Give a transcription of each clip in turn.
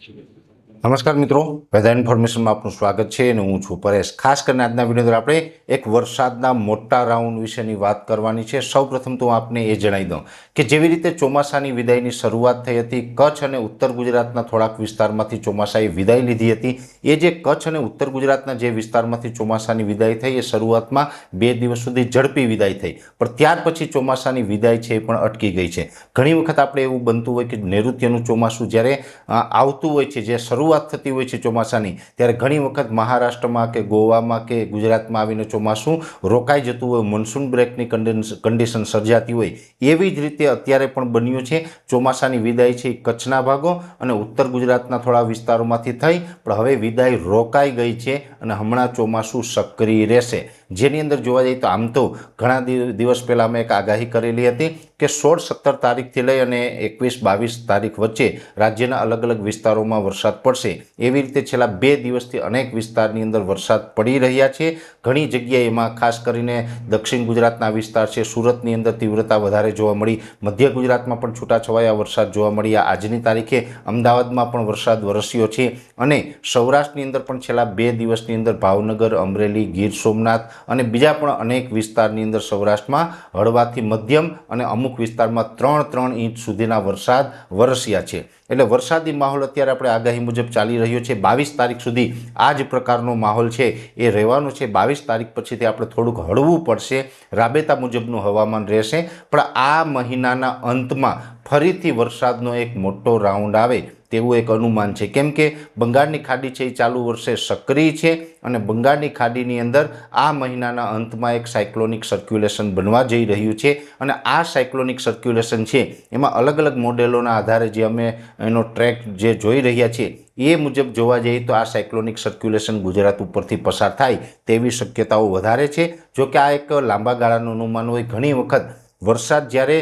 去年是？નમસ્કાર મિત્રો, વેધર ઇન્ફોર્મેશનમાં આપનું સ્વાગત છે અને હું છું પરેશ. ખાસ કરીને આજના વીડિયો આપણે એક વરસાદના મોટા રાઉન્ડ વિશેની વાત કરવાની છે. સૌપ્રથમ તો હું આપને એ જણાવી દઉં કે જેવી રીતે ચોમાસાની વિદાયની શરૂઆત થઈ હતી, કચ્છ અને ઉત્તર ગુજરાતના થોડાક વિસ્તારમાંથી ચોમાસાએ વિદાય લીધી હતી. એ જે કચ્છ અને ઉત્તર ગુજરાતના જે વિસ્તારમાંથી ચોમાસાની વિદાય થઈ, એ શરૂઆતમાં બે દિવસ સુધી ઝડપી વિદાય થઈ. પણ ત્યાર પછી ચોમાસાની વિદાય છે એ પણ અટકી ગઈ છે. ઘણી વખત આપણે એવું બનતું હોય કે નૈઋત્યનું ચોમાસું જ્યારે આવતું હોય છે જે શરૂઆત થતી હોય છે ચોમાસાની, ત્યારે ઘણી વખત મહારાષ્ટ્રમાં કે ગોવામાં કે ગુજરાતમાં આવીને ચોમાસું રોકાઈ જતું હોય મોન્સૂન બ્રેકની કન્ડિશન સર્જાતી હોય, એવી જ રીતે અત્યારે પણ બન્યું છે. ચોમાસાની વિદાય છે કચ્છના ભાગો અને ઉત્તર ગુજરાતના થોડા વિસ્તારોમાંથી થઈ, પણ હવે વિદાય રોકાઈ ગઈ છે અને હમણાં ચોમાસું સક્રિય રહેશે. જેની અંદર જોવા જઈએ તો આમ તો ઘણા દિવસ પહેલાં મેં એક આગાહી કરેલી હતી કે સોળ સત્તર તારીખથી લઈ અને એકવીસ બાવીસ તારીખ વચ્ચે રાજ્યના અલગ અલગ વિસ્તારોમાં વરસાદ પડશે. એવી રીતે છેલ્લા બે દિવસથી અનેક વિસ્તારની અંદર વરસાદ પડી રહ્યા છે. ઘણી જગ્યાએ એમાં ખાસ કરીને દક્ષિણ ગુજરાતના વિસ્તાર છે. સુરતની અંદર તીવ્રતા વધારે જોવા મળી. મધ્ય ગુજરાતમાં પણ છૂટાછવાયા વરસાદ જોવા મળી. આજની તારીખે અમદાવાદમાં પણ વરસાદ વરસ્યો છે. અને સૌરાષ્ટ્રની અંદર પણ છેલ્લા બે દિવસની અંદર ભાવનગર, અમરેલી, ગીર સોમનાથ અને બીજા પણ અનેક વિસ્તારની અંદર સૌરાષ્ટ્રમાં હળવાથી મધ્યમ અને અમુક વિસ્તારમાં ત્રણ ત્રણ ઇંચ સુધીના વરસાદ વરસ્યા છે. એટલે વરસાદી માહોલ અત્યારે આપણે આગાહી મુજબ ચાલી રહ્યો છે. બાવીસ તારીખ સુધી આ જ પ્રકારનો માહોલ છે. એ રહેવાનો છે. બાવીસ તારીખ પછીથી આપણે થોડુંક હળવું પડશે. રાબેતા મુજબનું હવામાન રહેશે. પણ આ મહિનાના અંતમાં ફરીથી વરસાદનો એક મોટો રાઉન્ડ આવે. તેવું એક અનુમાન છે. કેમ કે બંગાળની ખાડી છે એ ચાલુ વર્ષે સક્રિય છે અને બંગાળની ખાડીની અંદર આ મહિનાના અંતમાં એક સાયક્લોનિક સર્ક્યુલેશન બનવા જઈ રહ્યું છે અને આ સાયક્લોનિક સર્ક્યુલેશન છે એમાં અલગ અલગ મોડેલોના આધારે જે અમે એનો ટ્રેક જે જોઈ રહ્યા છીએ એ મુજબ જોવા જઈએ તો આ સાયક્લોનિક સર્ક્યુલેશન ગુજરાત ઉપરથી પસાર થાય તેવી શક્યતાઓ વધારે છે. જો કે આ એક લાંબા ગાળાનું અનુમાન હોય, ઘણી વખત વરસાદ જ્યારે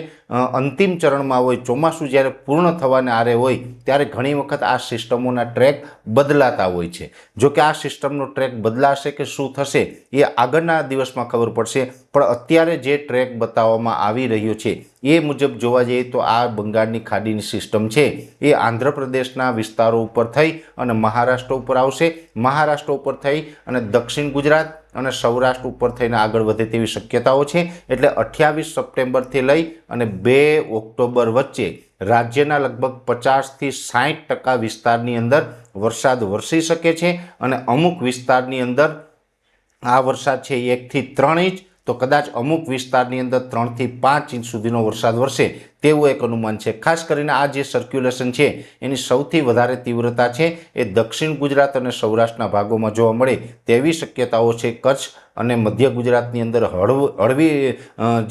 અંતિમ ચરણમાં હોય, ચોમાસું જ્યારે પૂર્ણ થવાને આરે હોય, ત્યારે ઘણી વખત આ સિસ્ટમોના ટ્રેક બદલાતા હોય છે. જો કે આ સિસ્ટમનો ટ્રેક બદલાશે કે શું થશે, એ આગળના દિવસમાં ખબર પડશે. પણ અત્યારે જે ટ્રેક બતાવવામાં આવી રહ્યો છે, એ મુજબ જોવા જઈએ તો આ બંગાળની ખાડીની સિસ્ટમ છે, એ આંધ્રપ્રદેશના વિસ્તારો ઉપર થઈ અને મહારાષ્ટ્ર ઉપર આવશે. મહારાષ્ટ્ર ઉપર થઈ અને દક્ષિણ ગુજરાત અને સૌરાષ્ટ્ર ઉપર થઈને આગળ વધે તેવી શક્યતાઓ છે. એટલે અઠ્યાવીસ સપ્ટેમ્બરથી લઈ અને બે ઓક્ટોબર વચ્ચે રાજ્યના લગભગ પચાસથી સાઠ ટકા વિસ્તારની અંદર વરસાદ વરસી શકે છે. અને અમુક વિસ્તારની અંદર આ વરસાદ છે એકથી ત્રણ ઇંચ તો કદાચ અમુક વિસ્તારની અંદર ત્રણથી પાંચ ઇંચ સુધીનો વરસાદ વરસે તેવું એક અનુમાન છે. ખાસ કરીને આ જે સર્ક્યુલેશન છે, એની સૌથી વધારે તીવ્રતા છે એ દક્ષિણ ગુજરાત અને સૌરાષ્ટ્રના ભાગોમાં જોવા મળે તેવી શક્યતાઓ છે. કચ્છ અને મધ્ય ગુજરાતની અંદર હળવ, હળવી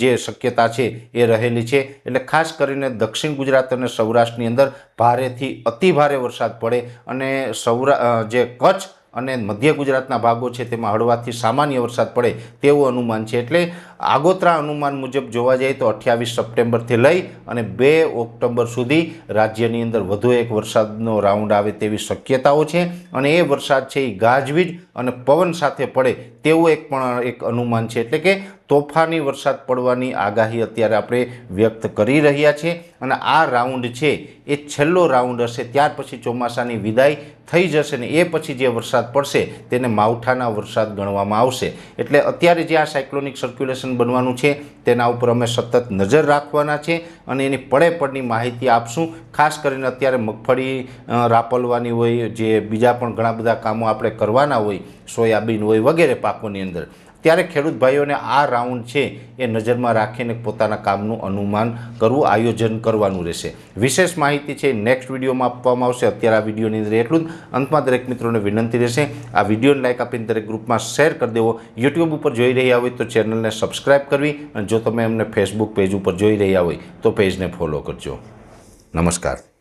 જે શક્યતા છે એ રહેલી છે. એટલે ખાસ કરીને દક્ષિણ ગુજરાત અને સૌરાષ્ટ્રની અંદર ભારેથી અતિ ભારે વરસાદ પડે અને સૌરા જે કચ્છ અને મધ્ય ગુજરાતના ભાગો છે તેમાં હળવાથી સામાન્ય વરસાદ પડે તેવું અનુમાન છે. એટલે આગોતરા અનુમાન મુજબ જોવા જઈએ તો અઠ્યાવીસ સપ્ટેમ્બરથી લઈ અને બે ઓક્ટોબર સુધી રાજ્યની અંદર વધુ એક વરસાદનો રાઉન્ડ આવે તેવી શક્યતાઓ છે. અને એ વરસાદ છે એ ગાજવીજ અને પવન સાથે પડે તેવું એક પણ એક અનુમાન છે. એટલે કે તોફાની વરસાદ પડવાની આગાહી અત્યારે આપણે વ્યક્ત કરી રહ્યા છીએ અને આ રાઉન્ડ છે એ છેલ્લો રાઉન્ડ હશે, ત્યાર પછી ચોમાસાની વિદાય થઈ જશે ને એ પછી જે વરસાદ પડશે તેને માવઠાના વરસાદ ગણવામાં આવશે. એટલે અત્યારે જે આ સાયક્લોનિક સર્ક્યુલેશન બનવાનું છે. તેના ઉપર અમે સતત નજર રાખવાના છે અને એની પડે પડની માહિતી આપશું. ખાસ કરીને અત્યારે મગફળી રાપલવાની હોય, જે બીજા પણ ઘણા બધા કામો આપણે કરવાના હોય, સોયાબીન હોય વગેરે પાકોની અંદર. ત્યારે ખેડૂત ભાઈઓને આ રાઉન્ડ છે એ નજરમાં રાખીને પોતાના કામનું અનુમાન કરવું, આયોજન કરવાનું રહેશે. વિશેષ માહિતી છે નેક્સ્ટ વિડીયોમાં આપવામાં આવશે. અત્યારે આ વિડીયોની અંદર એટલું જ. અંતમાં દરેક મિત્રોને વિનંતી રહેશે, આ વિડીયોને લાઇક આપીને દરેક ગ્રુપમાં શેર કરી દેવો. યુટ્યુબ ઉપર જોઈ રહ્યા હોય તો ચેનલને સબસ્ક્રાઈબ કરવી અને જો તમે અમને ફેસબુક પેજ ઉપર જોઈ રહ્યા હોય તો પેજને ફોલો કરજો. નમસ્કાર.